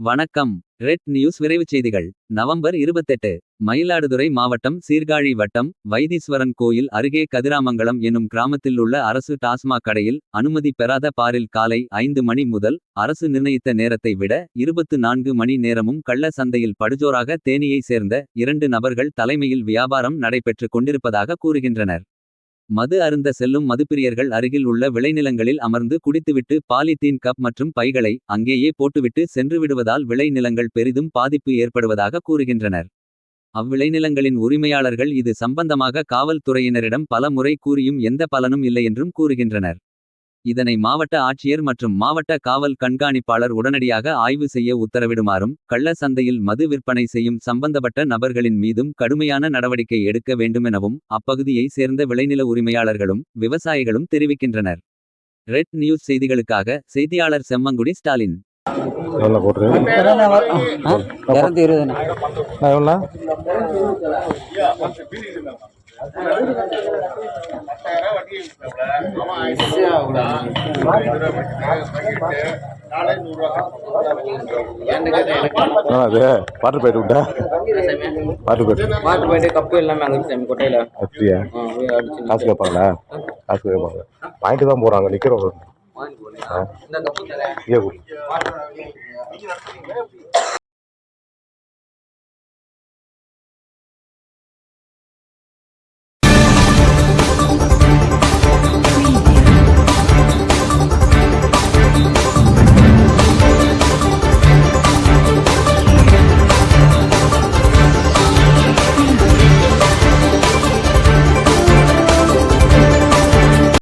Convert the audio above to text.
வணக்கம். Red news விரைவுச் செய்திகள். நவம்பர் இருபத்தெட்டு. மயிலாடுதுறை மாவட்டம் சீர்காழி வட்டம் வைத்தீஸ்வரன் கோயில் அருகே கதிராமங்கலம் எனும் கிராமத்தில் உள்ள அரசு டாஸ்மாக் கடையில் அனுமதி பெறாத பாரில் காலை ஐந்து மணி முதல் அரசு நிர்ணயித்த நேரத்தை விட இருபத்து நான்கு மணி நேரமும் கள்ள சந்தையில் படுஜோராக தேனியை சேர்ந்த இரண்டு நபர்கள் தலைமையில் வியாபாரம் நடைபெற்றுக் கொண்டிருப்பதாக கூறுகின்றனர். மது அருந்த செல்லும் மதுப்பிரியர்கள் அருகில் உள்ள விளைநிலங்களில் அமர்ந்து குடித்துவிட்டு பாலித்தீன் கப் மற்றும் பைகளை அங்கேயே போட்டுவிட்டு சென்றுவிடுவதால் விளைநிலங்கள் பெரிதும் பாதிப்பு ஏற்படுவதாக கூறுகின்றனர். அவ்விளைநிலங்களின் உரிமையாளர்கள் இது சம்பந்தமாக காவல்துறையினரிடம் பல முறை கூறியும் எந்த பலனும் இல்லை என்றும் கூறுகின்றனர். இதனை மாவட்ட ஆட்சியர் மற்றும் மாவட்ட காவல் கண்காணிப்பாளர் உடனடியாக ஆய்வு செய்ய உத்தரவிடுமாறும் கள்ள சந்தையில் மது விற்பனை செய்யும் சம்பந்தப்பட்ட நபர்களின் மீதும் கடுமையான நடவடிக்கை எடுக்க வேண்டுமெனவும் அப்பகுதியை சேர்ந்த விளைநில உரிமையாளர்களும் விவசாயிகளும் தெரிவிக்கின்றனர். ரெட் நியூஸ் செய்திகளுக்காக செய்தியாளர் செம்மங்குடி ஸ்டாலின். எவ்வளோ அது வாட்டர் போயிட்டு விட்டா வாட்டர் போயிட்டு. மாட்டு போயிட்டு கப்பு எல்லாமே அங்கே சாமி கொட்டையில். அப்படியா? காசு கேட்பாங்களா? காசு கேட்பாங்க. வாங்கிட்டு தான் போகிறாங்க நிற்கிறோம் வாங்கி